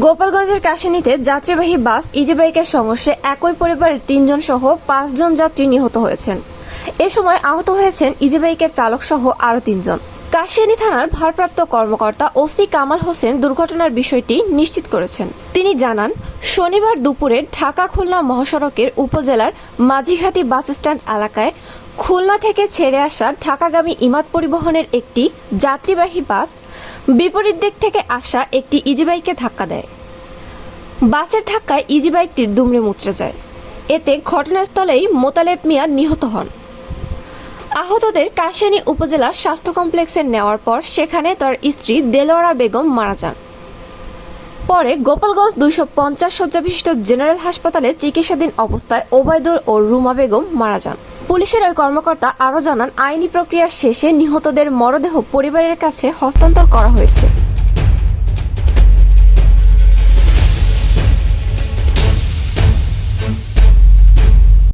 গোপালগঞ্জের কাশিনীতে যাত্রীবাহী বাস ইজি বাইকের সংঘর্ষে একই পরিবারের তিনজন সহ পাঁচজন যাত্রী নিহত হয়েছেন। এ সময় আহত হয়েছেন ইজি বাইকের চালক সহ আরও তিনজন। কাশিয়ানী থানার ভারপ্রাপ্ত কর্মকর্তা ওসি কামাল হোসেন দুর্ঘটনার বিষয়টি নিশ্চিত করেছেন। তিনি জানান, শনিবার দুপুরে ঢাকা খুলনা মহাসড়কের উপজেলার মাঝিঘাটি বাস স্ট্যান্ড এলাকায় খুলনা থেকে ছেড়ে আসা ঢাকাগামী ইমাদ পরিবহনের একটি যাত্রীবাহী বাস বিপরীত দিক থেকে আসা একটি ইজি বাইকে ধাক্কা দেয়। বাসের ধাক্কায় ইজি বাইকটি দুমড়ে মুচড়ে যায়। এতে ঘটনাস্থলেই মোতালেব মিয়া নিহত হন। আহতদের কাশিয়ানী উপজেলা স্বাস্থ্য কমপ্লেক্সে নেওয়ার পর সেখানে তার স্ত্রী দেলোয়ারা বেগম মারা যান। পরে গোপালগঞ্জ দুইশো পঞ্চাশ শয্যা বিশিষ্ট জেনারেল হাসপাতালে চিকিৎসাধীন অবস্থায় ওবায়দুল ও রুমা বেগম মারা যান। পুলিশের ওই কর্মকর্তা আরও জানান, আইনি প্রক্রিয়া শেষে নিহতদের মরদেহ পরিবারের কাছে হস্তান্তর করা হয়েছে।